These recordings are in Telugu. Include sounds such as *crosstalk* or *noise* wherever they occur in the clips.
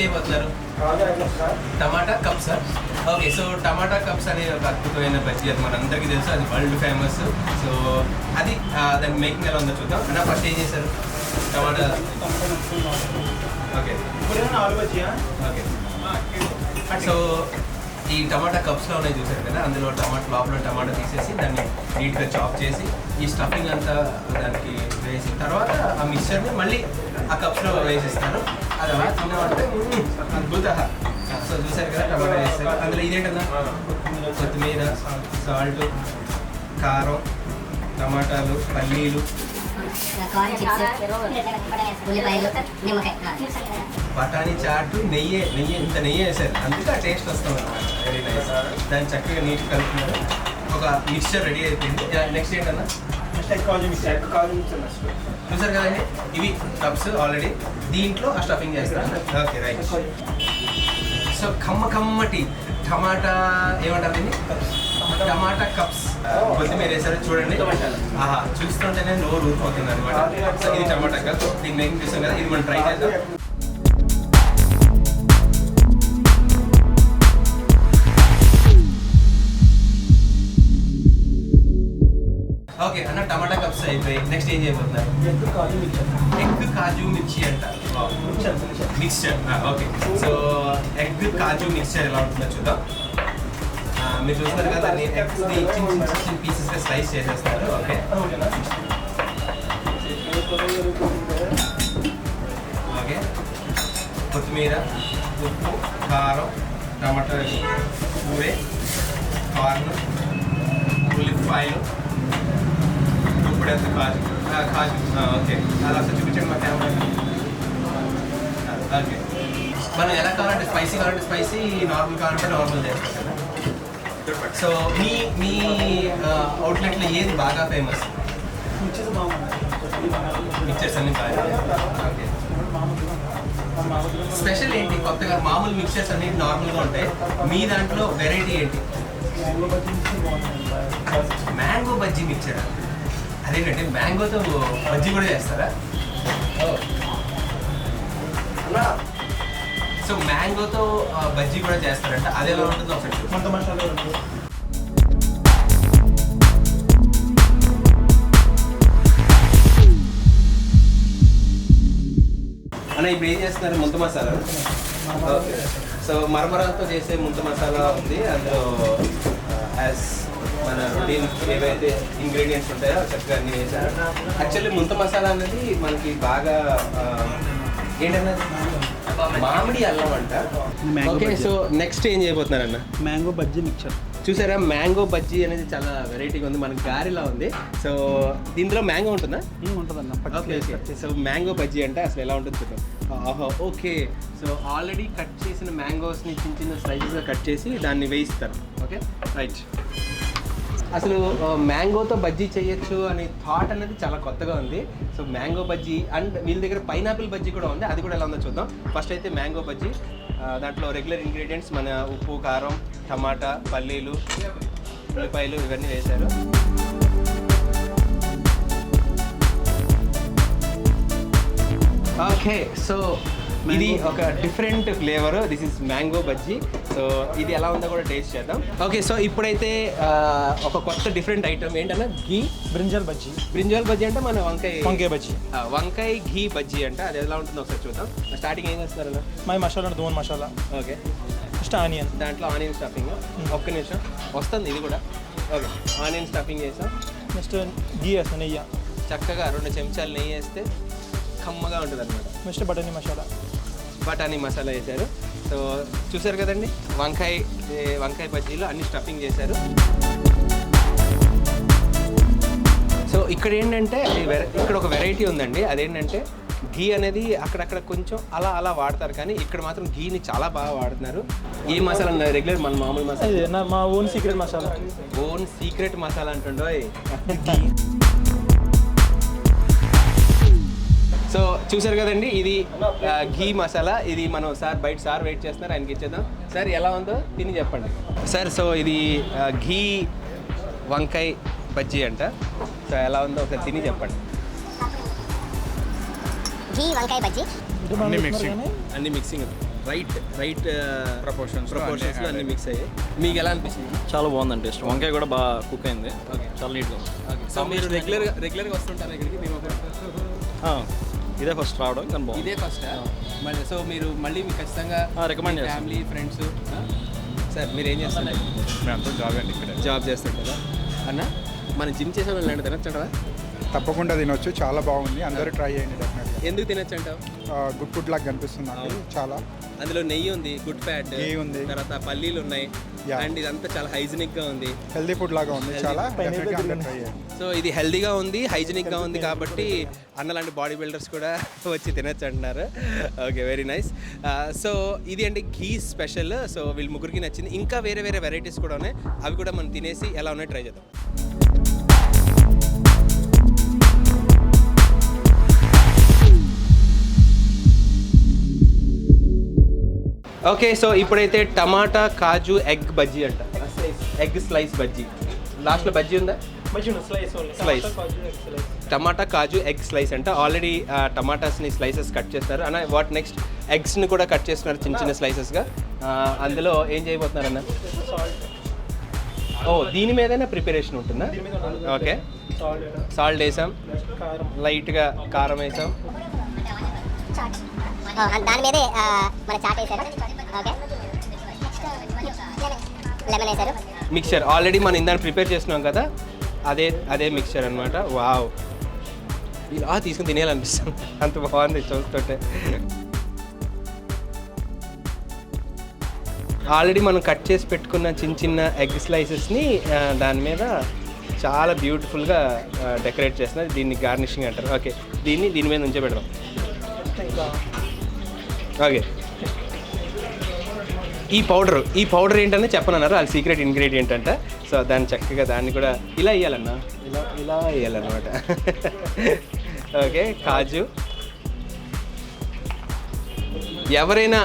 చేయబోతున్నారు. Tomato cups okay so tomato cups అనేది ఒక అద్భుతమైన బజ్జీ అది మనందరికీ తెలుసు. అది వరల్డ్ ఫేమస్. సో అది దాని మేకింగ్ ఎలా ఉందో చూద్దాం. అన్న ఫస్ట్ ఏం చేశారు? టమాటా. ఓకే. ఓకే. సో ఈ టమాటా కప్స్లో ఉన్నాయి చూసారు కదా అందులో టమాటా లోపల టమాటా తీసేసి దాన్ని నీట్గా చాప్ చేసి ఈ స్టఫింగ్ అంతా దానికి వేసిన తర్వాత ఆ మిక్చర్ని మళ్ళీ ఆ కప్స్లో వేసిస్తారు. అద్భుత సో చూసారు కదా టమాటా వేస్తారు అందులో ఇదేంటన్నా కొత్తిమీర సాల్ట్ కారం టమాటాలు పల్లీలు. బఠానీ చాటు నెయ్యి నెయ్యి ఇంత నెయ్యి వేసారు. అందుకే ఆ టేస్ట్ వస్తుంది అనమాట వెరీ నైస్ దాన్ని చక్కగా నీట్ కలుపుతున్నారు ఒక మిక్స్చర్ రెడీ అయిపోయింది. నెక్స్ట్ ఏంటన్నా? చూసారు కదండి? ఇవి కప్స్ ఆల్రెడీ దీంట్లో ఆ స్టఫింగ్ చేస్తారు. ఓకే రైట్ సో కమ్మ కమ్మటి టమాటా ఏమంటారు దీన్ని? టమాటా కప్స్ కొత్తిమీర వేసారు చూడండి. ఆహా చూస్తుంటేనే నోరు ఊరిపోతుంది అనమాట సో ఇది టమాటా కప్స్ దీన్ని మేకింగ్ చేస్తాం కదా. ఇది మనం ట్రై చేద్దాం. టమాటా కప్స్ అయిపోయి నెక్స్ట్ ఏం చేయబోతున్నారు ఎగ్ కాజు మిర్చి అంటారు మిక్స్చర్ ఓకే సో ఎగ్ కాజు మిక్స్చర్ ఎలా ఉంటుందో చూద్దాం ఆ, మీరు చూస్తారు కదా దాన్ని ఎగ్స్ని చిన్న చిన్న చిన్న పీసెస్గా స్లైస్ చేసేస్తారు ఓకే ఓకే కొత్తిమీర ఉప్పు కారం టమాటా పూరే కార్న్ ఉల్లిపాయలు కాజు కాజు ఓకే అలా చూపించండి మా కెమెరా ఓకే మనం ఎలా కావాలంటే స్పైసీ కావాలంటే స్పైసీ నార్మల్ కావాలంటే నార్మల్ చేస్తాం కదా. సో మీ మీ అవుట్లెట్లో ఏది బాగా ఫేమస్ మిక్చర్స్ అన్ని బాగా ఓకే స్పెషల్ ఏంటి? కొత్తగా మామూలు మిక్చర్స్ అన్ని నార్మల్గా ఉంటాయి. మీ దాంట్లో వెరైటీ ఏంటి? మ్యాంగో బజ్జీ మిక్చర్ అదేంటంటే మ్యాంగోతో బజ్జీ కూడా చేస్తారా? సో మ్యాంగోతో బజ్జీ కూడా చేస్తారంట. అది ఎలా ఉంటుందో ఒకసారి చూపించు. అన్న ఇప్పుడు ఏం చేస్తున్నారు? ముంత మసాలా? ఓకే. సో మరమరాలతో చేసే ముంత మసాలా ఉంది. అందులో యాజ్ మన రొటీన్ ఏవైతే ఇంగ్రీడియంట్స్ ఉంటాయో చక్కగా అన్ని వేశారు. యాక్చువల్లీ ముంత మసాలా అనేది మనకి బాగా ఆ, ఏంటన్నది మామిడి అల్లం అంట. ఓకే. సో నెక్స్ట్ ఏం చేయబోతున్నారన్న మ్యాంగో బజ్జీ మిక్చర్. చూసారా మ్యాంగో బజ్జీ అనేది చాలా వెరైటీగా ఉంది. మనకి గారెలా ఉంది. సో దీంట్లో మ్యాంగో ఉంటుందా? ఉంటుందన్న. సో మ్యాంగో బజ్జీ అంటే అసలు ఎలా ఉంటుంది చూద్దాం. ఆహా ఓకే సో ఆల్రెడీ కట్ చేసిన మ్యాంగోస్ని చిన్న చిన్న స్లైసెస్గా కట్ చేసి దాన్ని వేయిస్తారు. ఓకే రైట్ అసలు మ్యాంగోతో బజ్జీ చేయొచ్చు అనే థాట్ అనేది చాలా కొత్తగా ఉంది. సో మ్యాంగో బజ్జీ అండ్ వీళ్ళ దగ్గర పైనాపిల్ బజ్జీ కూడా ఉంది. అది కూడా ఎలా ఉందో చూద్దాం. ఫస్ట్ అయితే మ్యాంగో బజ్జీ. దాంట్లో రెగ్యులర్ ఇంగ్రీడియంట్స్ మన ఉప్పు కారం టమాటా పల్లీలు ఉల్లిపాయలు ఇవన్నీ వేశారు. ఓకే సో ఇది ఒక different flavour this is mango bajji so ఇది ఎలా ఉందో కూడా టేస్ట్ చేద్దాం. ఓకే సో ఇప్పుడైతే ఒక కొత్త డిఫరెంట్ ఐటమ్ ఏంటన్నా? ఘీ. బ్రింజల్ బజ్జీ. బ్రింజాల్ బజ్జీ అంటే మన వంకాయ వంకాయ బజ్జీ. ఆ, వంకాయ ఘీ బజ్జీ అంట. అది ఎలా ఉంటుందో ఒకసారి చూద్దాం. స్టార్టింగ్ ఏం చేస్తారన్నా మై మసాలా Dhone masala. Okay first onion. దాంట్లో ఆనియన్ స్టఫింగ్ ఒక్క నిమిషం. వస్తుంది ఇది కూడా. ఓకే ఆనియన్ స్టఫింగ్ చేసాం. నెక్స్ట్ గీ వేస్తాను నెయ్యి. చక్కగా రెండు చెంచాలు నెయ్యి వేస్తే కమ్మగా ఉంటుంది అనమాట నెక్స్ట్ బటానీ మసాలా. బఠానీ మసాలా వేశారు సో చూసారు కదండి వంకాయ వంకాయ బజ్జీలు అన్ని స్టఫింగ్ చేశారు. సో ఇక్కడ ఏంటంటే ఇక్కడ ఒక వెరైటీ ఉందండి. అదేంటంటే ఘీ అనేది అక్కడక్కడ కొంచెం అలా అలా వాడతారు కానీ ఇక్కడ మాత్రం ఘీని చాలా బాగా వాడుతున్నారు. ఏ మసాలా రెగ్యులర్ మన మామూలు మసాలా. మా own secret masala. Own secret masala అంటుండో *laughs* so చూసారు కదండి ఇది ఘీ మసాలా. ఇది మనం సార్ బయట సార్ వెయిట్ చేస్తున్నారు ఆయనకి ఇచ్చేద్దాం. సార్ ఎలా ఉందో తిని చెప్పండి. సార్ సో ఇది ఘీ వంకాయ బజ్జీ అంట. సో ఎలా ఉందో ఒకసారి తిని చెప్పండి. ఘీ వంకాయ బజ్జీ. అన్ని. కానీ. అన్ని మిక్సింగ్ రైట్ రైట్లో ప్రపోర్షన్స్లో అన్ని మిక్స్ అయ్యాయి. మీకు ఎలా అనిపిస్తుంది? చాలా బాగుందండి టేస్ట్. వంకాయ కూడా బాగా కుక్ అయింది. చాలా నీట్గా సో మీరు రెగ్యులర్గా రెగ్యులర్గా వస్తుంటారు ఇక్కడికి? మేము ఇదే ఫస్ట్ రావడం కానీ బాగుంది. ఇదే ఫస్ట్ మళ్ళీ సో మీరు మళ్ళీ మీకు ఖచ్చితంగా చేస్తాం. ఫ్యామిలీ ఫ్రెండ్స్ సార్ మీరు ఏం చేస్తారు? జాబ్ అండి ఇక్కడ. జాబ్ చేస్తుంటారా అన్న మనం జిమ్ చేసే వాళ్ళు తినచ్చంటావా తప్పకుండా తినొచ్చు. చాలా బాగుంది. అందరూ ట్రై చేయండి డెఫినెట్గా ఎందుకు తినచ్చు అంటావు గుడ్ ఫుడ్ లాగా కనిపిస్తుంది నాకు. చాలా. అందులో నెయ్యి ఉంది గుడ్ ఫ్యాట్ నెయ్యి ఉంది. తర్వాత పల్లీలు ఉన్నాయి. అండ్ ఇదంతా చాలా హైజీనిక్గా ఉంది. హెల్దీ ఫుడ్ లాగా ఉంది. చాలా. డెఫినెట్గా అందరూ ట్రై చేయండి. సో ఇది హెల్దీగా ఉంది హైజీనిక్గా ఉంది కాబట్టి అన్నలాంటి బాడీ బిల్డర్స్ కూడా *laughs* వచ్చి తినచ్చు అంటున్నారు. ఓకే వెరీ నైస్ సో ఇది అంటే ఘీ స్పెషల్ సో వీళ్ళు ముగ్గురికి నచ్చింది. ఇంకా వేరే వేరే వెరైటీస్ కూడా ఉన్నాయి. అవి కూడా మనం తినేసి ఎలా ఉన్నాయో ట్రై చేద్దాం. ఓకే సో ఇప్పుడైతే టమాటా కాజు ఎగ్ బజ్జీ అంట. ఎగ్ స్లైస్ బజ్జీ. లాస్ట్లో బజ్జీ ఉందా? స్లైస్. టమాటా కాజు ఎగ్ స్లైస్ అంట. ఆల్రెడీ టమాటాస్ని స్లైసెస్ కట్ చేస్తారు. అన్న వాట్ నెక్స్ట్ ఎగ్స్ని కూడా కట్ చేస్తున్నారు చిన్న చిన్న స్లైసెస్గా అందులో ఏం చేయబోతున్నారు అన్న? ఓ దీని మీదనే ప్రిపరేషన్ ఉంటుందా? ఓకే సాల్ట్ వేసాం. లైట్గా కారం. వేసాం. దాని మీదే మన చాట్ వేశారు. ఓకే. లెమన్ వేశారు. మిక్చర్. ఆల్రెడీ మనం ఇందాక ప్రిపేర్ చేస్తున్నాం కదా అదే అదే మిక్చర్ అనమాట వావ్. ఇలా తీసుకుని తినేయాలనిపిస్తుంది. అంత బాగుంది చూస్తుంటే. ఆల్రెడీ మనం కట్ చేసి పెట్టుకున్న చిన్న చిన్న ఎగ్ స్లైసెస్ని దాని మీద చాలా బ్యూటిఫుల్గా డెకరేట్ చేస్తున్నారు. దీన్ని గార్నిషింగ్ అంటారు. ఓకే. దీన్ని దీని మీద ఉంచే పెడదాం. ఓకే. ఈ పౌడర్ ఈ పౌడర్ ఏంటనే చెప్పనన్నారు? వాళ్ళ సీక్రెట్ ఇంగ్రీడియంట్ అంట. సో దాన్ని చక్కగా దాన్ని కూడా ఇలా వేయాలన్నా? ఇలా ఇలా వేయాలన్నమాట. ఓకే కాజు. ఎవరైనా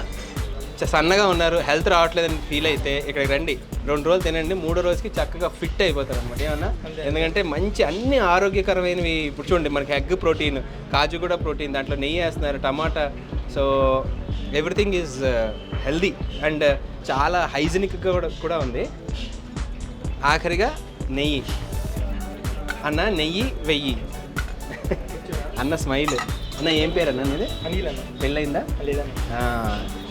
సన్నగా ఉన్నారు హెల్త్ రావట్లేదని ఫీల్ అయితే ఇక్కడికి రండి. రెండు రోజులు తినండి మూడో రోజుకి చక్కగా ఫిట్ అయిపోతారు అనమాట ఏమన్నా ఎందుకంటే మంచి అన్ని ఆరోగ్యకరమైనవి ఇప్పుడు చూడండి మనకి ఎగ్ ప్రోటీన్ కాజు కూడా ప్రోటీన్ దాంట్లో నెయ్యి వేస్తున్నారు tomato. So everything is healthy and చాలా హైజీనిక్గా కూడా కూడా ఉంది. ఆఖరిగా నెయ్యి. అన్న నెయ్యి వెయ్యి. అన్న స్మైల్. అన్న ఏం పేరు అన్న అనిల్ అన్న. పెళ్ళయిందా?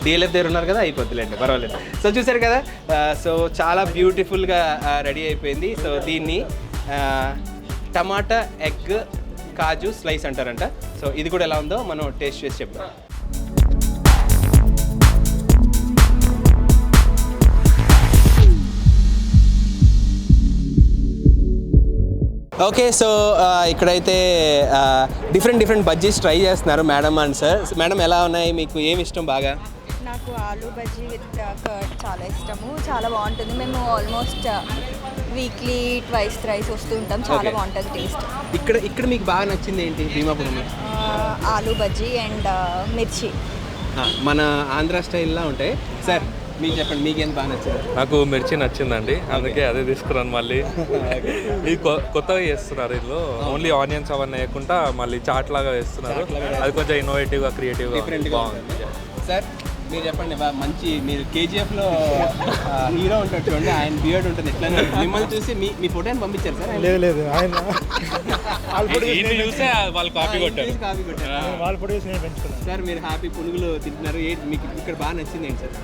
డిఎల్ఎఫ్ దగ్గర ఉన్నారు కదా అయిపోద్దిలేండి పర్వాలేదు. సో చూసారు కదా సో చాలా బ్యూటిఫుల్గా రెడీ అయిపోయింది. సో దీన్ని టమాటా ఎగ్ కాజు స్లైస్ అంటారంట. సో ఇది కూడా ఎలా ఉందో మనం టేస్ట్ చేసి చెప్తాం ఓకే సో ఇక్కడైతే డిఫరెంట్ డిఫరెంట్ బజ్జీస్ ట్రై చేస్తున్నారు మేడం అండ్ సార్ మేడం ఎలా ఉన్నాయి? మీకు ఏమి ఇష్టం బాగా? నాకు ఆలూ బజ్జీ విత్ కర్డ్ చాలా ఇష్టము. చాలా బాగుంటుంది. మేము ఆల్మోస్ట్ వీక్లీ ట్వైస్ థ్రైస్ వస్తూ ఉంటాం. చాలా. బాగుంటుంది టేస్ట్ ఇక్కడ ఇక్కడ మీకు బాగా నచ్చింది ఏంటి భీమాపురంలో ఆలూ బజ్జీ అండ్ మిర్చి. మన ఆంధ్ర స్టైల్లో ఉంటాయి. సార్ మీకు చెప్పండి మీకు ఏం బాగా నచ్చింది? నాకు మిర్చి నచ్చిందండి. అందుకే అదే తీసుకున్నాను మళ్ళీ. *laughs* ఇది కొత్తగా చేస్తున్నారు ఇందులో. ఓన్లీ ఆనియన్స్ అవన్నీ వేయకుండా మళ్ళీ చాట్ లాగా వేస్తున్నారు. అది కొంచెం ఇన్నోవేటివ్గా క్రియేటివ్గా బాగుంది. సార్ మీరు చెప్పండి మంచి మీరు కేజీఎఫ్లో హీరో ఉంటాడు చూడండి ఆయన బియర్డ్ ఉంటుంది ఎట్లా మిమ్మల్ని చూసి మీ మీ ఫోటోని పంపించారు సార్ లేదు లేదు ఆయన. చూస్తే *laughs* వాళ్ళు కాపీ కొట్టారు. కాపీ కొట్టారు. వాళ్ళ సార్ మీరు హ్యాపీ పునుగులు తింటున్నారు. ఏంటి మీకు ఇక్కడ బాగా నచ్చింది ఏంటి సార్?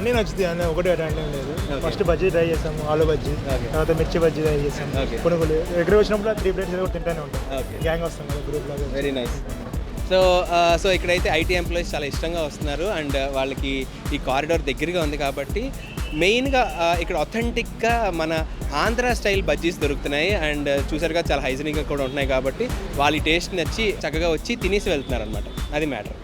అన్నీ నచ్చుతాయి అన్నీ. ఒకటి అటెండ్ లేదు. ఫస్ట్ బజ్జీ ట్రై చేసాము ఆలు బజ్జీ తర్వాత మిర్చి బజ్జీ ట్రై చేసాము. పునుగులు. ఎక్కడ వచ్చినప్పుడు త్రీ ప్లేట్స్ కూడా తింటానే ఉంటాం. గ్యాంగ్ వస్తాం కదా గ్రూప్ లాగా. వెరీ నైస్ సో సో ఇక్కడైతే ఐటీ ఎంప్లాయీస్ చాలా ఇష్టంగా వస్తున్నారు అండ్ వాళ్ళకి ఈ కారిడార్ దగ్గరగా ఉంది కాబట్టి మెయిన్గా ఇక్కడ అథెంటిక్గా మన ఆంధ్ర స్టైల్ బజ్జీస్ దొరుకుతున్నాయి అండ్ చూసారుగా చాలా హైజీనిక్గా కూడా ఉంటున్నాయి కాబట్టి వాళ్ళ టేస్ట్ నచ్చి చక్కగా వచ్చి తినేసి వెళ్తున్నారు అనమాట అది మ్యాటర్